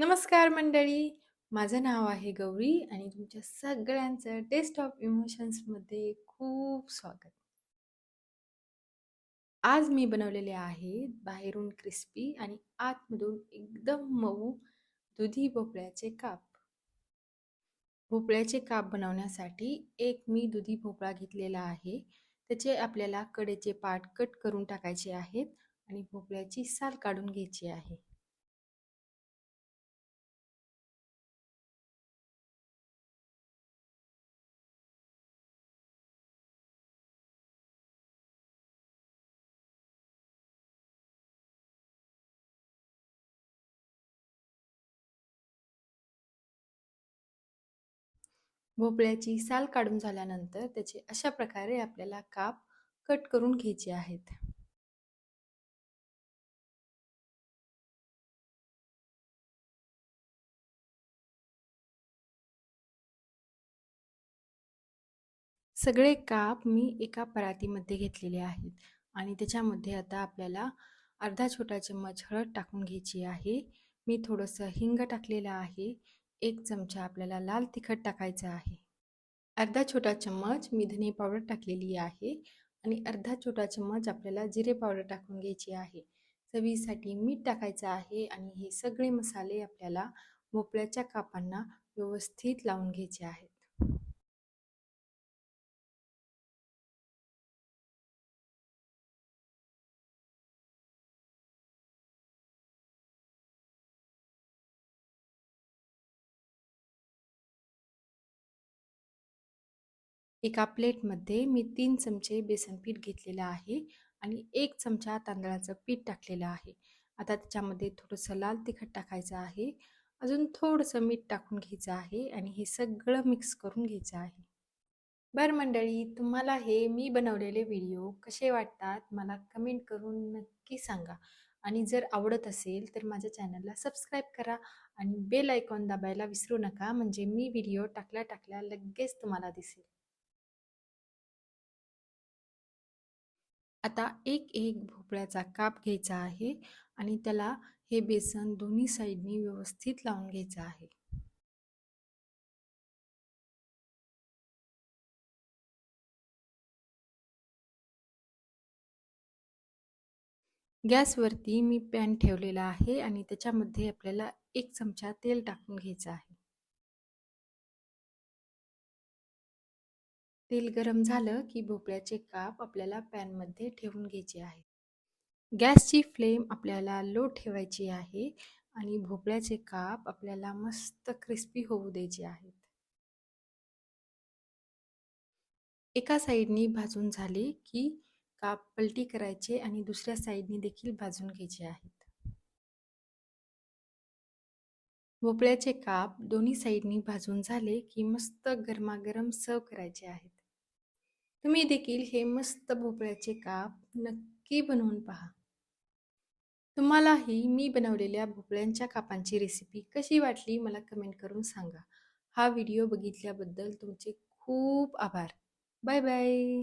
नमस्कार मंडळी. माझं नाव आहे गौरी आणि तुमच्या सगळ्यांचं टेस्ट ऑफ इमोशन्समध्ये खूप स्वागत. आज मी बनवलेले आहे बाहेरून क्रिस्पी आणि आतमधून एकदम मऊ दुधी भोपळ्याचे काप. भोपळ्याचे काप बनवण्यासाठी एक मी दुधी भोपळा घेतलेला आहे. त्याचे आपल्याला कडेचे पाट कट करून टाकायचे आहेत आणि भोपळ्याची साल काढून घ्यायची आहे. भोपळ्याची साल काढून झाल्यानंतर त्याचे अशा प्रकारे आपल्याला काप कट करून घ्यायचे आहेत. सगळे काप मी एका परातीमध्ये घेतलेले आहेत आणि त्याच्यामध्ये आता आपल्याला अर्धा छोटा चम्मच हळद टाकून घ्यायची आहे. मी थोडंसं हिंग टाकलेलं आहे. एक चमचा आपल्याला लाल तिखट टाकायचं आहे. अर्धा छोटा चम्मच मी धने पावडर टाकलेली आहे आणि अर्धा छोटा चम्मच आपल्याला जिरे पावडर टाकून घ्यायची आहे. चवीसाठी मीठ टाकायचं आहे आणि हे सगळे मसाले आपल्याला भोपळ्याच्या कापांना व्यवस्थित लावून घ्यायचे आहेत. एका प्लेटमध्ये मी तीन चमचे बेसन पीठ घेतलेलं आहे आणि एक चमचा तांदळाचं पीठ टाकलेलं आहे. आता त्याच्यामध्ये थोडंसं लाल तिखट टाकायचं आहे. अजून थोडंसं मीठ टाकून घ्यायचं आहे आणि हे सगळं मिक्स करून घ्यायचं आहे. बरं मंडळी तुम्हाला हे मी बनवलेले व्हिडिओ कसे वाटतात मला कमेंट करून नक्की सांगा. आणि जर आवडत असेल तर माझ्या चॅनलला सबस्क्राईब करा आणि बेल आयकॉन दाबायला विसरू नका. म्हणजे मी व्हिडिओ टाकल्या टाकल्या लगेच तुम्हाला दिसेल. आता एक एक भोपळ्याचा काप घ्यायचा आहे आणि त्याला हे बेसन दोन्ही साईडनी व्यवस्थित लावून घ्यायचं आहे. गॅसवरती मी पॅन ठेवलेला आहे आणि त्याच्यामध्ये आपल्याला एक चमचा तेल टाकून घ्यायचं आहे. तेल गरम झालं की भोपळ्याचे काप आपल्याला पॅनमध्ये ठेवून घ्यायचे आहे गॅसची फ्लेम आपल्याला लो ठेवायची आहे आणि भोपळ्याचे काप आपल्याला मस्त क्रिस्पी होऊ द्यायचे आहेत. एका साईडनी भाजून झाले की काप पलटी करायचे आणि दुसऱ्या साईडनी देखील भाजून घ्यायचे आहेत. भोपळ्याचे काप दोन्ही साईडनी भाजून झाले की मस्त गरमागरम सर्व करायचे आहेत. तुम्ही देखील हे मस्त भोपळ्याचे काप नक्की बनवून पहा. तुम्हालाही मी बनवलेल्या भोपळ्यांच्या कापांची रेसिपी कशी वाटली मला कमेंट करून सांगा. हा व्हिडिओ बघितल्याबद्दल तुमचे खूप आभार. Bye bye